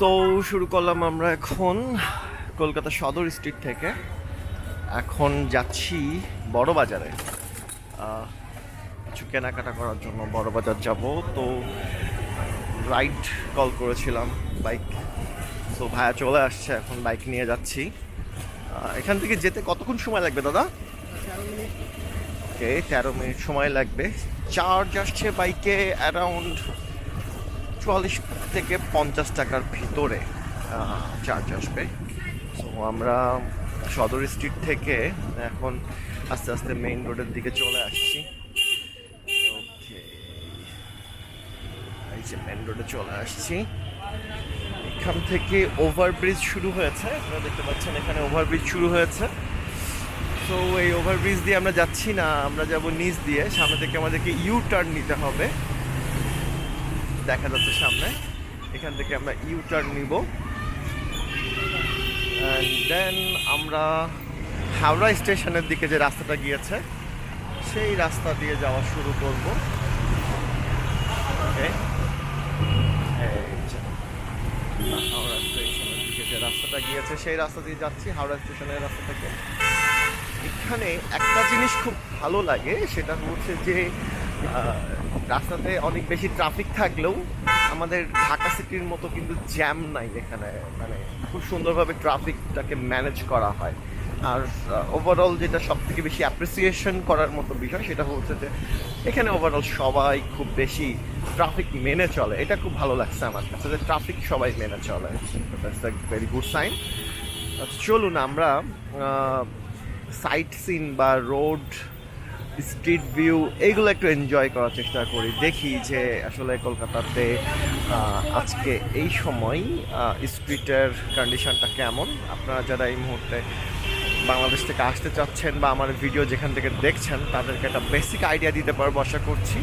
তো শুরু করলাম আমরা এখন কলকাতা সদর স্ট্রিট থেকে। এখন যাচ্ছি বড় বাজারে কিছু কেনাকাটা করার জন্য বড় বাজার যাব। তো রাইড কল করেছিলাম বাইক তো ভাইয়া চলে আসছে এখন বাইক নিয়ে যাচ্ছি। এখান থেকে যেতে কতক্ষণ সময় লাগবে দাদা? ওকে তেরো মিনিট সময় লাগবে। চার্জ আসছে বাইকে অ্যারাউন্ড চুয়াল্লিশ থেকে পঞ্চাশ টাকার ভিতরে চার্জ আসবে। সো আমরা সদর স্ট্রিট থেকে এখন আস্তে আস্তে মেইন রোডের দিকে চলে আসছি। ওকে এই যে মেইন রোডে চলে আসছি। এখান থেকে ওভারব্রিজ শুরু হয়েছে। আপনারা দেখতে পাচ্ছেন এখানে ওভারব্রিজ শুরু হয়েছে। তো এই ওভারব্রিজ দিয়ে আমরা যাচ্ছি না, আমরা যাব নিচ দিয়ে। সামনে থেকে আমাদেরকে ইউ টার্ন নিতে হবে। দেখা যাচ্ছে সামনে। এখান থেকে আমরা ইউ টার্ন নিব দেন আমরা হাওড়া স্টেশনের দিকে যে রাস্তাটা গিয়েছে, সেই রাস্তা দিয়ে যাওয়া শুরু করব। ওকে হাওড়া স্টেশনের দিকে যে রাস্তাটা গিয়েছে, সেই রাস্তা দিয়ে যাচ্ছি হাওড়া স্টেশনের রাস্তা থেকে। এখানে একটা জিনিস খুব ভালো লাগে, সেটা হচ্ছে যে রাস্তাতে অনেক বেশি ট্রাফিক থাকলেও আমাদের ঢাকা সিটির মতো কিন্তু জ্যাম নাই এখানে মানে খুব সুন্দরভাবে ট্রাফিকটাকে ম্যানেজ করা হয়। আর ওভারঅল যেটা সব থেকে বেশি অ্যাপ্রিসিয়েশন করার মতো বিষয় সেটা হচ্ছে যে, এখানে ওভারঅল সবাই খুব বেশি ট্রাফিক মেনে চলে। এটা খুব ভালো লাগছে আমার কাছে যে ট্রাফিক সবাই মেনে চলে। ভেরি গুড সাইন চলুন আমরা সাইট সিন বা রোড স্ট্রিট ভিউ, এইগুলো একটু এনজয় করার চেষ্টা করি। দেখি যে আসলে কলকাতাতে আজকে এই সময় স্ট্রিটের কন্ডিশনটা কেমন? আপনারা যারা এই মুহূর্তে বাংলাদেশ থেকে আসতে চাচ্ছেন বা আমার ভিডিও যেখান থেকে দেখছেন, তাদেরকে একটা বেসিক আইডিয়া দিতে পারব আশা করছি।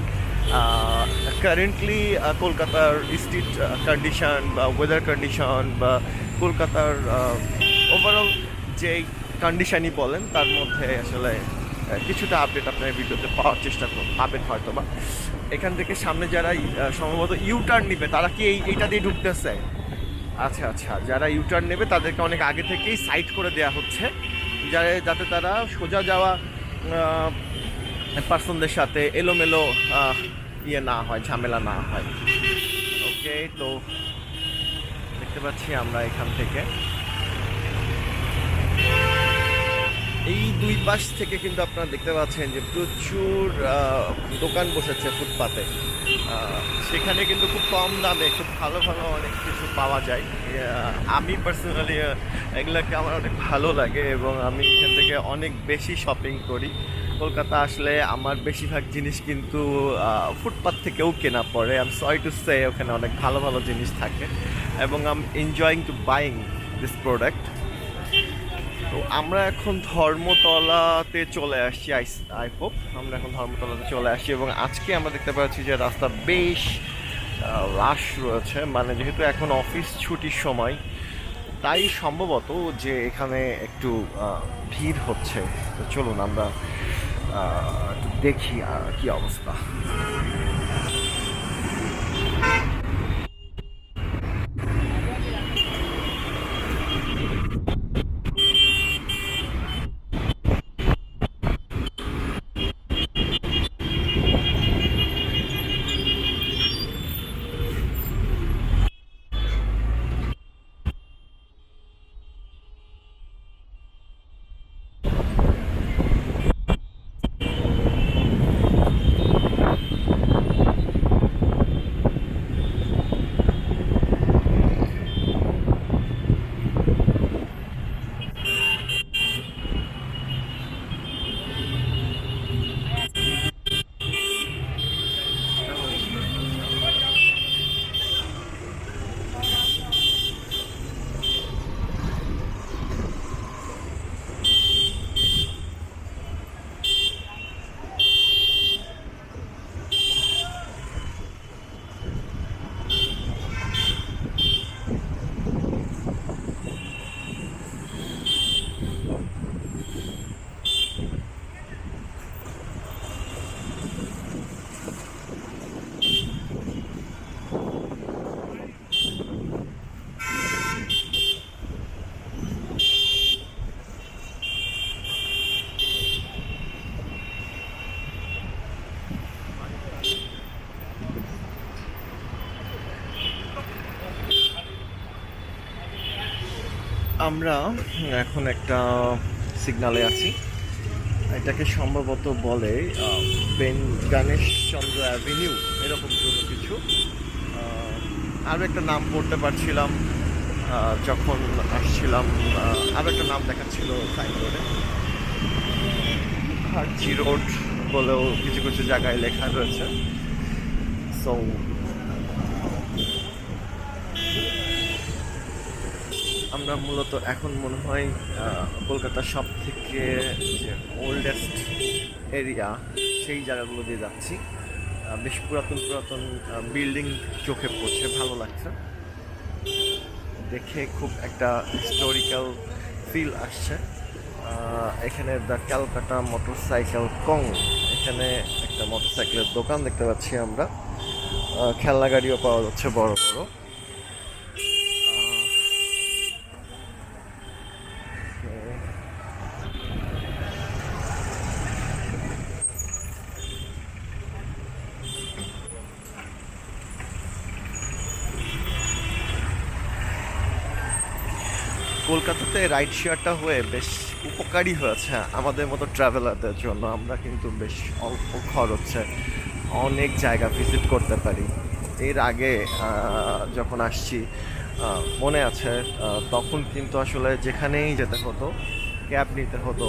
কারেন্টলি কলকাতার স্ট্রিট কন্ডিশন বা ওয়েদার কন্ডিশন বা কলকাতার ওভারঅল যে কন্ডিশনই বলেন, তার মধ্যে আসলে কিছুটা আপডেট আপনার ভিডিওতে পাওয়ার চেষ্টা করুন পাবেন হয়তো বা। এখান থেকে সামনে যারা সম্ভবত ইউ টার্ন নিবে, তারা কি এই এইটা দিয়ে ঢুকতেছে? আচ্ছা আচ্ছা যারা ইউটার্ন নেবে, তাদেরকে অনেক আগে থেকেই সাইড করে দেওয়া হচ্ছে, যারা যাতে তারা সোজা যাওয়া পার্সনদের সাথে এলোমেলো ইয়ে না হয়, ঝামেলা না হয়। ওকে তো দেখতে পাচ্ছি আমরা এখান থেকে। এই দুই পাশ থেকে কিন্তু আপনারা দেখতে পাচ্ছেন যে প্রচুর দোকান বসেছে ফুটপাতে। সেখানে কিন্তু খুব কম দামে খুব ভালো ভালো অনেক কিছু পাওয়া যায়। আমি পার্সোনালি এগুলোকে আমার অনেক ভালো লাগে এবং আমি এখান থেকে অনেক বেশি শপিং করি। কলকাতা আসলে আমার বেশিরভাগ জিনিস কিন্তু ফুটপাথ থেকেও কেনা পড়ে। আম সরি টু সে ওখানে অনেক ভালো ভালো জিনিস থাকে। এবং I'm enjoying to buying this product তো আমরা এখন ধর্মতলাতে চলে আসছি আই আই হোপ আমরা এখন ধর্মতলাতে চলে আসছি এবং আজকে আমরা দেখতে পাচ্ছি যে রাস্তা বেশ রাশ রয়েছে। মানে যেহেতু এখন অফিস ছুটির সময়, তাই সম্ভবত যে এখানে একটু ভিড় হচ্ছে। তো চলুন আমরা দেখি কি অবস্থা। আমরা এখন একটা সিগনালে আছি। এটাকে সম্ভবত বলে বেন গণেশ চন্দ্র অ্যাভিনিউ এরকম কোনো কিছু। আরও একটা নাম পড়তে পারছিলাম যখন আসছিলাম আরও একটা নাম দেখাচ্ছিল সাইন রোডে খার্চি রোড বলেও কিছু কিছু জায়গায় লেখা রয়েছে। সো আমরা মূলত এখন মনে হয় কলকাতার সব থেকে যে ওল্ডেস্ট এরিয়া সেই জায়গাগুলো দিয়ে যাচ্ছি। বেশ পুরাতন পুরাতন বিল্ডিং চোখে পড়ছে, ভালো লাগছে। দেখে খুব একটা হিস্টোরিক্যাল ফিল আসছে। এখানে দ্য ক্যালকাটা মোটরসাইকেল কং এখানে একটা মোটরসাইকেলের দোকান দেখতে পাচ্ছি আমরা। খেলনা গাড়িও পাওয়া যাচ্ছে বড় বড়। কলকাতাতে রাইড শেয়ারটা হয়ে বেশ উপকারী হয়েছে আমাদের মতো ট্রাভেলারদের জন্য। আমরা কিন্তু বেশ অল্প খরচে অনেক জায়গা ভিজিট করতে পারি। এর আগে যখন আসছি মনে আছে তখন কিন্তু আসলে যেখানেই যেতে হতো ক্যাব নিতে হতো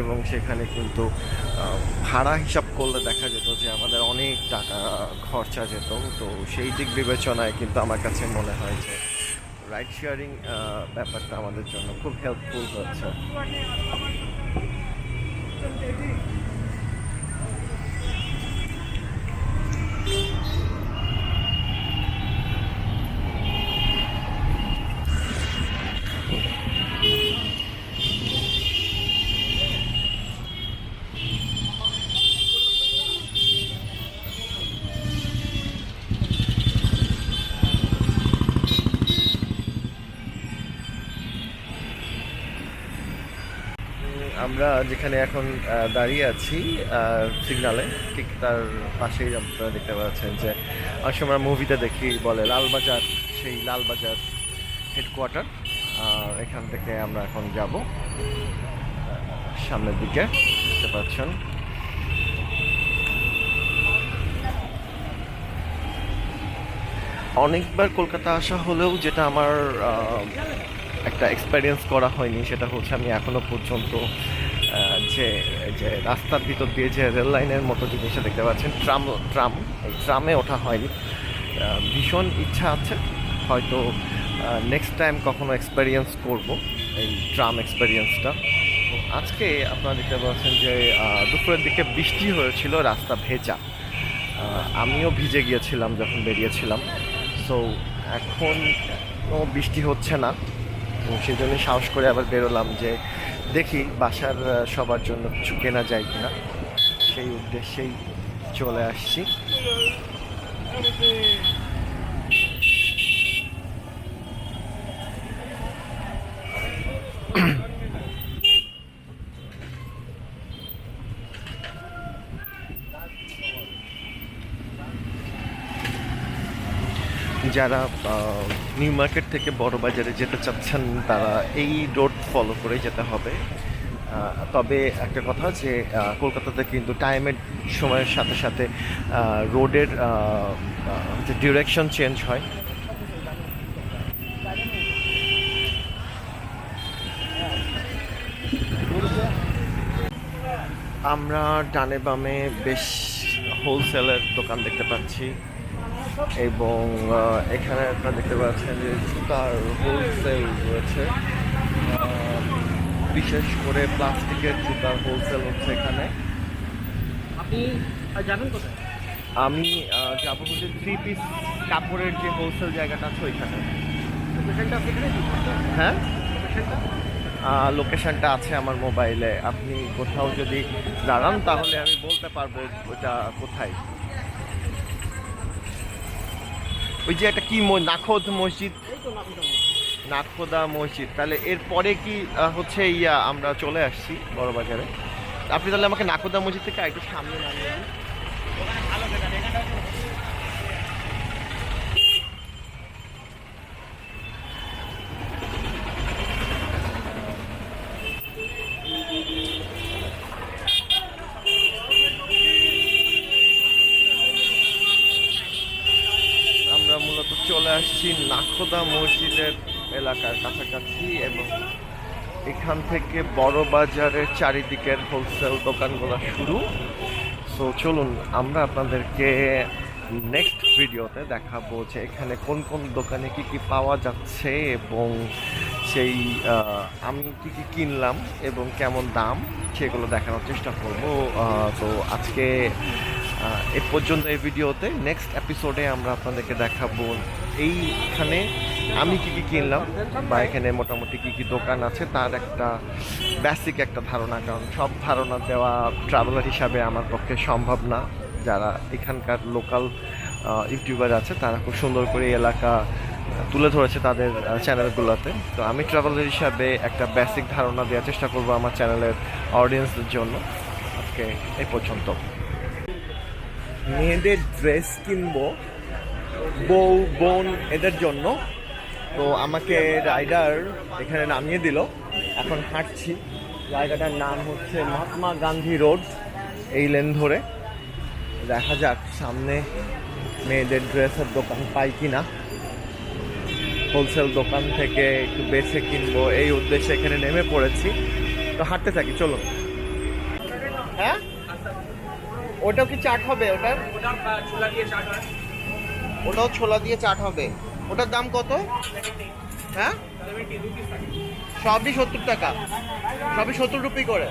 এবং সেখানে কিন্তু ভাড়া হিসাব করলে দেখা যেত যে আমাদের অনেক টাকা খরচা যেত। তো সেই দিক বিবেচনায় কিন্তু আমার কাছে মনে হয় যে রাইড শেয়ারিং ব্যাপারটা আমাদের জন্য খুব হেল্পফুল হচ্ছে। যেখানে এখন দাঁড়িয়ে আছি সিগনালে, ঠিক তার পাশেই আপনারা দেখতে পাচ্ছেন যে অনেক সময় মুভিতে দেখি, বলে লালবাজার, সেই লালবাজার হেডকোয়ার্টার এখান থেকে আমরা এখন যাব। সামনের দিকে, দেখতে পাচ্ছেন। অনেকবার কলকাতা আসা হলেও যেটা আমার একটা এক্সপেরিয়েন্স করা হয়নি, সেটা হচ্ছে আমি এখনও পর্যন্ত যে যে রাস্তার ভিতর দিয়ে যে রেল লাইনের মতো জিনিসটা দেখতে পাচ্ছেন, ট্রাম ট্রাম, এই ট্রামে ওঠা হয়নি। ভীষণ ইচ্ছা আছে, হয়তো নেক্সট টাইম কখনো এক্সপেরিয়েন্স করব এই ট্রাম এক্সপেরিয়েন্সটা আজকে আপনারা দেখতে পাচ্ছেন যে দুপুরের দিকে বৃষ্টি হয়েছিল, রাস্তা ভেজা। আমিও ভিজে গিয়েছিলাম যখন বেরিয়েছিলাম। সো এখন বৃষ্টি হচ্ছে না। সেই জন্য সাহস করে আবার বেরোলাম যে দেখি বাসার সবার জন্য কিছু কেনা যায় কিনা। সেই উদ্দেশ্যেই চলে আসছি। যারা নিউ মার্কেট থেকে বড় বাজারে যেতে চাচ্ছেন, তারা এই রোড ফলো করে যেতে হবে। তবে একটা কথা যে কলকাতাতে কিন্তু টাইমের সময়ের সাথে সাথে রোডের যে ডিরেকশন চেঞ্জ হয়। আমরা ডানে বামে বেশ হোলসেলের দোকান দেখতে পাচ্ছি। এবং এখানে আপনারা দেখতে পাচ্ছেন যে জুতার হোলসেল রয়েছে। বিশেষ করে প্লাস্টিকের জুতার হোলসেল হচ্ছে এখানে। আপনি যাবেন কোথায়? আমি যাব হচ্ছে থ্রি পিস কাপড়ের যে হোলসেল জায়গাটা আছে ওইখানে। হ্যাঁ? লোকেশনটা লোকেশনটা আছে আমার মোবাইলে আপনি কোথাও যদি দাঁড়ান তাহলে আমি বলতে পারব ওটা কোথায়। ওই যে একটা কি ম- নাখোদ মসজিদ? নাখোদা মসজিদ। তাহলে এরপরে কি হচ্ছে ইয়া আমরা চলে আসছি বড়বাজারে। আপনি তাহলে আমাকে নাখোদা মসজিদ থেকে আরেকটু সামনে নামিয়ে দিন ভালো জায়গা এখানটা নাখোদা মসজিদের এলাকার কাছাকাছি এবং এখান থেকে বড় বাজারের চারিদিকের হোলসেল দোকানগুলো শুরু। সো চলুন আমরা আপনাদেরকে নেক্সট ভিডিওতে দেখাবো যে এখানে কোন কোন দোকানে কি কি পাওয়া যাচ্ছে এবং সেই আমি কি কি কিনলাম এবং কেমন দাম সেগুলো দেখানোর চেষ্টা করব। তো আজকে এ পর্যন্ত এই ভিডিওতে নেক্সট এপিসোডে আমরা আপনাদেরকে দেখাবো এইখানে আমি কি কি কিনলাম বা এখানে মোটামুটি কি কি দোকান আছে, তার একটা বেসিক একটা ধারণা। কারণ সব ধারণা দেওয়া ট্রাভেলার হিসাবে আমার পক্ষে সম্ভব না। যারা এখানকার লোকাল ইউটিউবার আছে, তারা খুব সুন্দর করে এলাকা তুলে ধরেছে তাদের চ্যানেলগুলোতে তো আমি ট্রাভেলার হিসাবে একটা বেসিক ধারণা দেওয়ার চেষ্টা করব আমার চ্যানেলের অডিয়েন্সদের জন্য। আজকে এই পর্যন্ত। মেয়েদের ড্রেস কিনবো বউ, বোন এদের জন্য। তো আমাকে রাইডার এখানে নামিয়ে দিল। এখন হাঁটছি। জায়গাটার নাম হচ্ছে মহাত্মা গান্ধী রোড, এই লেন ধরে। দেখা যাক সামনে মেয়েদের ড্রেসের দোকান পাই কি না হোলসেল দোকান থেকে একটু বেছে কিনবো, এই উদ্দেশ্যে এখানে নেমে পড়েছি। তো হাঁটতে থাকি চলো হ্যাঁ? ওটাও কি চাট হবে, ওটার? ওটাও ছোলা দিয়ে চাট হবে। ওটার দাম কত? হ্যাঁ? সবই সত্তর টাকা। সবই সত্তর রুপি করে।